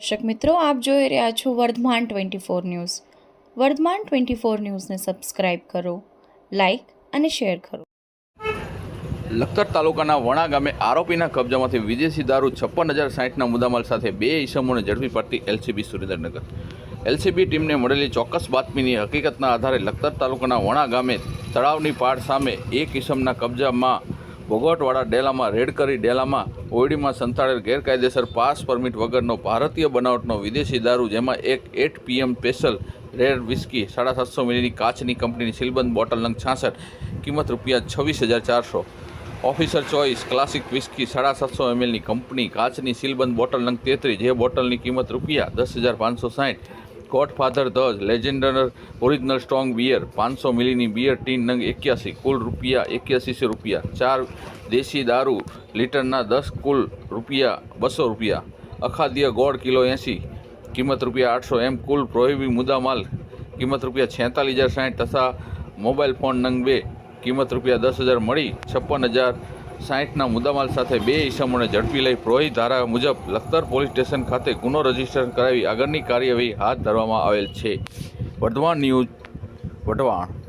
દર્શક મિત્રો, આપ જોઈ રહ્યા છો Vardhman twenty four news. Vardhman twenty four ન્યૂઝને સબસ્ક્રાઇબ કરો, લાઇક અને શેર કરો. લખતર તાલુકાના વણા ગામે આરોપીના કબજામાંથી વિદેશી દારૂ છપ્પન હજાર સાઠના મુદ્દામાલ સાથે બે ઈસમોને ઝડપી પડતી એલસીબી સુરેન્દ્રનગર. એલસીબી ટીમને મળેલી ચોક્કસ બાતમીની હકીકતના આધારે લખતર તાલુકાના વણા ગામે તળાવની પાડ સામે એક ઈસમના કબજામાં ભોગવટવાળા ડેલામાં રેડ કરી ડેલામાં, ઓયડીમાં સંતાડેલ ગેરકાયદેસર પાસ પરમિટ વગરનો ભારતીય બનાવટનો વિદેશી દારૂ, જેમાં એક eight PM special red whisky સાડા સાતસો મિલીની કાચની કંપનીની સીલબંધ બોટલ નંગ છાસઠ, કિંમત રૂપિયા છવ્વીસ હજાર ચારસો. ઓફિસર ચોઇસ ક્લાસિક વિસ્કી સાડા સાતસો એમએલની કંપની, કાચની સીલબંધ બોટલ નંગ તેત્રીસ, જે બોટલની કિંમત રૂપિયા દસ હજાર પાંચસો સાઠ. ગોડફાધર ધજ લેજેન્ડર ઓરિજિનલ સ્ટ્રોંગ બિયર પાંચસો મિલીની બિયર ટીન નંગ એક્યાસી કુલ રૂપિયા એક્યાસીસો રૂપિયા ચાર દેશી દારૂ લીટરના દસ કુલ રૂપિયા બસો રૂપિયા અખાદ્ય ગોળ કિલો એંસી કિંમત રૂપિયા આઠસો એમ કુલ પ્રોહિબી મુદ્દામાલ કિંમત રૂપિયા છેતાલીસ હજાર સાઠ તથા મોબાઈલ ફોન નંગ બે કિંમત રૂપિયા દસ હજાર મળી છપ્પન હજાર સાઠના મુદ્દામાલ સાથે બે ઈસમોને ઝડપી લઈ પ્રોહી ધારા મુજબ લખતર પોલીસ સ્ટેશન ખાતે ગુનો રજિસ્ટર કરાવી આગળની કાર્યવાહી હાથ ધરવામાં આવેલ છે. વઢવાણ ન્યૂઝ વઢવાણ.